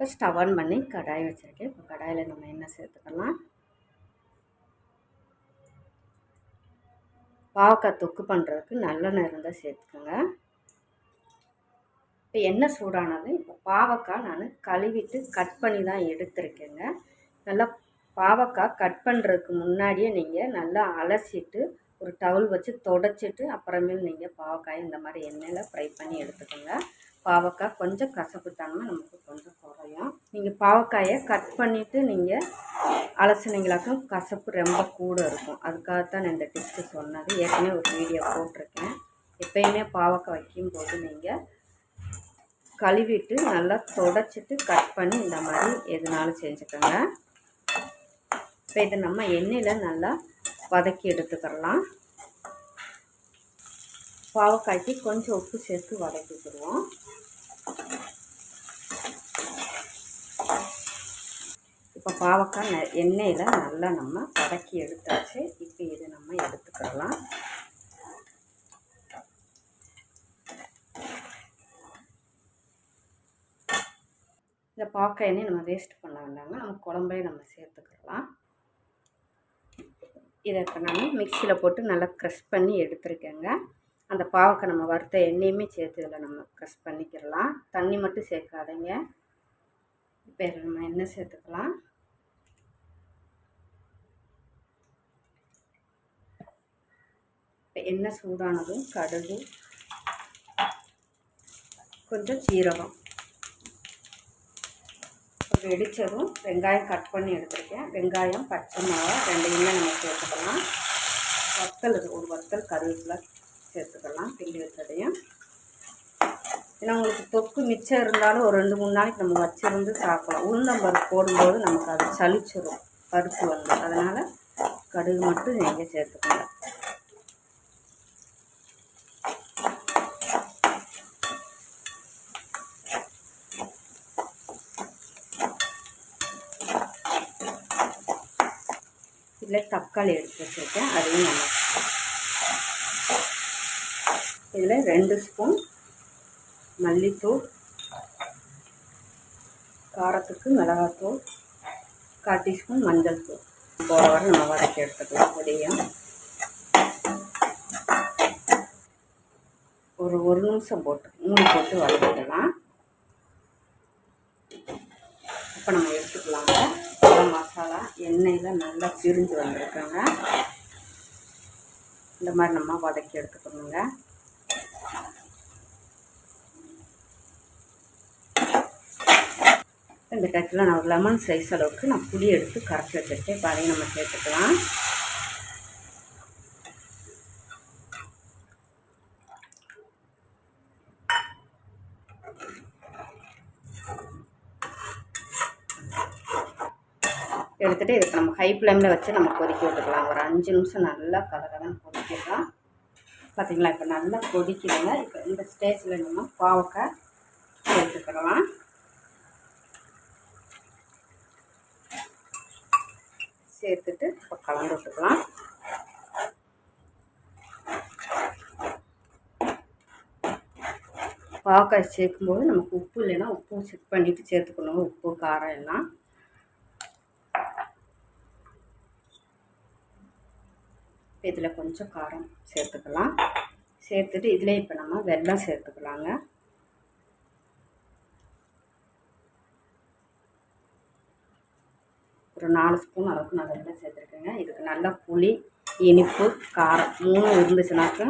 இப்போ stove on பண்ணி கடாய் வச்சுருக்கேன். இப்போ கடாயில் நம்ம எண்ணெய் சேர்த்துக்கலாம்? பாவக்காய் தொக்கு பண்ணுறதுக்கு நல்லெண்ணெய் இருந்தால் சேர்த்துக்கோங்க. இப்போ எண்ணெய் சூடானது? இப்போ பாவக்காய் நான் கழுவிட்டு கட் பண்ணி தான் எடுத்திருக்கேங்க. நல்லா பாவக்காய் கட் பண்ணுறதுக்கு முன்னாடியே நீங்கள் நல்லா அலசிட்டு ஒரு டவுல் வச்சு தொடச்சிட்டு அப்புறமேல் நீங்கள் பாவக்காய் இந்த மாதிரி எண்ணெயில் ஃப்ரை பண்ணி எடுத்துக்கோங்க. பாவக்காய் கொஞ்சம் கசப்பு தன்மை நமக்கு கொஞ்சம் குறையும் நீங்கள் பாவக்காயை கட் பண்ணிவிட்டு நீங்கள் அலசினீங்களாக்கும் கசப்பு ரொம்ப கூட இருக்கும். அதுக்காகத்தான் நான் இந்த டிப்ஸு சொன்னது. ஏற்கனவே ஒரு வீடியோ போட்டிருக்கேன். எப்பயுமே பாவக்காய் வைக்கும்போது நீங்கள் கழுவிட்டு நல்லா தொடச்சிட்டு கட் பண்ணி இந்த மாதிரி எதுனாலும் செஞ்சுக்கோங்க. இப்போ இதை நம்ம எண்ணெயில் நல்லா வதக்கி எடுத்துக்கிறலாம். பாவக்காய்க்கு கொஞ்சம் உப்பு சேர்த்து வதக்கிக்கிடுவோம். பாவக்காய் ந எண்ணெயில் நல்லா நம்ம வதக்கி எடுத்தாச்சு. இப்போ இதை நம்ம எடுத்துக்கிடலாம் இந்த பாவக்காய் எண்ணெய் நம்ம வேஸ்ட் பண்ண வேண்டாங்க. நம்ம குழம்பையே நம்ம சேர்த்துக்கிடலாம் இதை இப்போ நான் மிக்சியில் போட்டு நல்லா க்ரஷ் பண்ணி எடுத்துருக்கேங்க. அந்த பாவக்காய் நம்ம வறுத்த எண்ணெயுமே சேர்த்து இதில் நம்ம க்ரஷ் பண்ணிக்கிறலாம் தண்ணி மட்டும் சேர்க்காதீங்க. இப்போ நம்ம எண்ணெய் சேர்த்துக்கலாம். எண்ணெய் சூடானதும் கடுகு கொஞ்சம் சீரகம். வெடித்ததும் வெங்காயம் கட் பண்ணி எடுத்துருக்கேன். வெங்காயம் பச்சை மிளகா ரெண்டையுமே நம்ம சேர்த்துக்கலாம். வத்தல் ஒரு வத்தல் கருவேப்பிலை சேர்த்துக்கலாம் கிள்ளி வச்சதையும் ஏன்னா உங்களுக்கு தொக்கு மிச்சம் இருந்தாலும் ஒரு ரெண்டு மூணு நாளைக்கு நம்ம வச்சிருந்து சாப்பிடலாம். உளுந்தம்பருப்பு போடும்போது நமக்கு அது சளிச்சிடும் பருப்பு வந்து. அதனால் கடுகு மட்டும் நீங்கள் சேர்த்துக்கோங்க. இதில் தக்காளி எடுத்து வச்சுருக்கேன் அதையும் நம்ம இதில் ரெண்டு ஸ்பூன் மல்லித்தூள் காரத்துக்கு மிளகாத்தூள் கால் டீஸ்பூன் மஞ்சள் தூள். போகிற வரை நம்ம வதக்கி எடுத்துக்கலாம் அதையும் ஒரு ஒரு நிமிஷம் போட்டு மூணு போட்டு வதக்கிடலாம் இப்போ நம்ம எடுத்துக்கலாங்க. மசாலா எண்ணெயில் நல்லா பிரிஞ்சு வந்திருக்குங்க. இந்த மாதிரி நம்ம வதக்கி எடுத்துக்கணுங்க. இந்த டயத்தில் நான் ஒரு லெமன் சைஸ் அளவுக்கு நான் புளி எடுத்து கரைச்சி வச்சுருக்கேன். இப்போ அதையும் நம்ம சேர்த்துக்கலாம். எடுத்துகிட்டு இதுக்கு நம்ம ஹை ஃப்ளேமில் வச்சு நம்ம கொதிக்க விட்டுக்கலாம். ஒரு அஞ்சு நிமிஷம் நல்லா கலகலன்னு கொதிக்கலாம். பார்த்திங்களா இப்போ நல்லா கொதிக்குதுங்க. இப்போ இந்த ஸ்டேஜில் நம்ம பாவக்காய் சேர்த்துக்கலாம் சேர்த்துட்டு இப்போ கலந்து விட்டுக்கலாம். பாவக்காய் சேர்க்கும்போது நமக்கு உப்பு இல்லைன்னா உப்பு செக் பண்ணிவிட்டு சேர்த்துக்கணும். உப்பு காரம் எல்லாம். இதில் கொஞ்சம் காரம் சேர்த்துக்கலாம். சேர்த்துட்டு இதில் இப்போ நம்ம வெல்லம் சேர்த்துக்கலாங்க. ஒரு நாலு ஸ்பூன் அளவுக்கு நான் வெல்லம் சேர்த்துருக்கேங்க. இதுக்கு நல்லா புளி இனிப்பு காரம் மூணும் இருந்துச்சுனாக்கா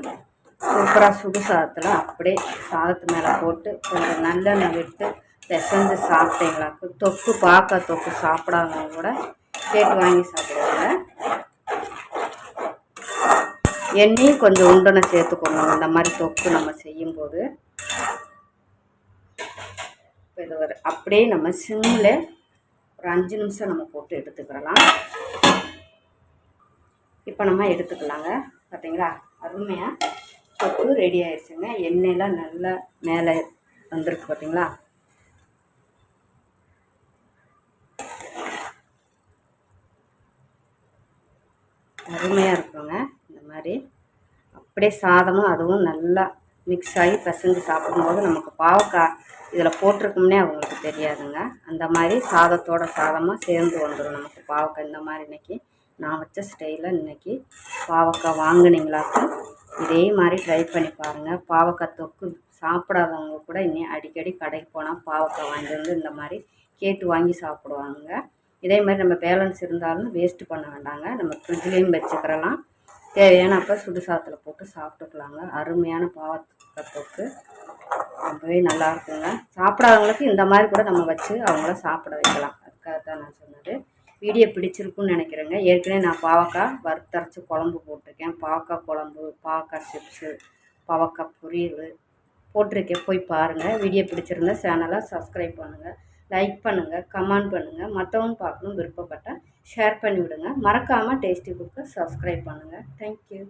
சூப்பராக சுடு சாதத்தில் அப்படியே சாதத்து மேலே போட்டு கொஞ்சம் நல்லெண்ணெய் விட்டு பிசைஞ்சு சாப்பிட்டீங்களாக்கு தொக்கு பார்க்க தொக்கு சாப்பிடாதவங்க கூட கேட்டு வாங்கி சாப்பிடுவாங்க எண்ணெயும் கொஞ்சம் உண்டனை சேர்த்துக்கணும். இந்த மாதிரி தொக்கு நம்ம செய்யும்போது. இப்போ இது ஒரு அப்படியே நம்ம சிம்மில் ஒரு அஞ்சு நிமிஷம் நம்ம போட்டு எடுத்துக்கிறலாம். இப்போ நம்ம எடுத்துக்கலாங்க. பார்த்தீங்களா அருமையாக தொக்கு ரெடி ஆயிடுச்சுங்க. எண்ணெயெலாம் நல்லா மேலே வந்திருக்கு பார்த்தீங்களா அருமையாக இருக்குங்க. மாதிரி அப்படியே சாதமும் அதுவும் நல்லா மிக்ஸ் ஆகி பிசைஞ்சு சாப்பிடும்போது நமக்கு பாவக்காய் இதில் போட்டிருக்கோம்னே அவங்களுக்கு தெரியாதுங்க. அந்த மாதிரி சாதத்தோட சாதமாக சேர்ந்து வந்துடும் நமக்கு பாவக்காய் இந்த மாதிரி இன்றைக்கி நான் வச்ச ஸ்டைலில் இன்னைக்கு பாவக்காய் வாங்குனீங்களாக்கும் இதே மாதிரி ட்ரை பண்ணி பாருங்கள் பாவக்காய் தொக்கு சாப்பிடாதவங்க கூட இனி அடிக்கடி கடைக்கு போனால் பாவக்காய் வாங்கி வந்து இந்த மாதிரி கேட்டு வாங்கி சாப்பிடுவாங்க. இதே மாதிரி நம்ம பேலன்ஸ் இருந்தாலும் வேஸ்ட்டு பண்ண வேண்டாங்க. நம்ம ஃப்ரிட்ஜ்லேயும் வச்சுக்கிறலாம். தேவையான அப்போ சுடு சாதத்தில் போட்டு சாப்பிட்டுக்கலாங்க. அருமையான பாவக்காய் தொக்கு ரொம்பவே நல்லா இருக்குங்க. சாப்பிடாதவங்களுக்கு இந்த மாதிரி கூட நம்ம வச்சு அவங்கள சாப்பிட வைக்கலாம். அதுக்காக தான் நான் சொன்னது. வீடியோ பிடிச்சிருக்குன்னு நினைக்கிறேங்க. ஏற்கனவே நான் பாவக்காய் வறுத்தரைச்சி குழம்பு போட்டிருக்கேன். பாவக்காய் குழம்பு பாவக்காய் சிப்ஸு பாவக்காய் பொரியல் போட்டிருக்கேன். போய் பாருங்கள் வீடியோ பிடிச்சிருந்தா சேனலை சப்ஸ்கிரைப் பண்ணுங்கள் லைக் பண்ணுங்கள் கமெண்ட் பண்ணுங்கள் மற்றவங்க பார்க்கணும். விருப்பப்பட்டால் ஷேர் பண்ணிவிடுங்க. மறக்காமல் டேஸ்டி குக்கை சப்ஸ்கிரைப் பண்ணுங்கள் தேங்க்யூ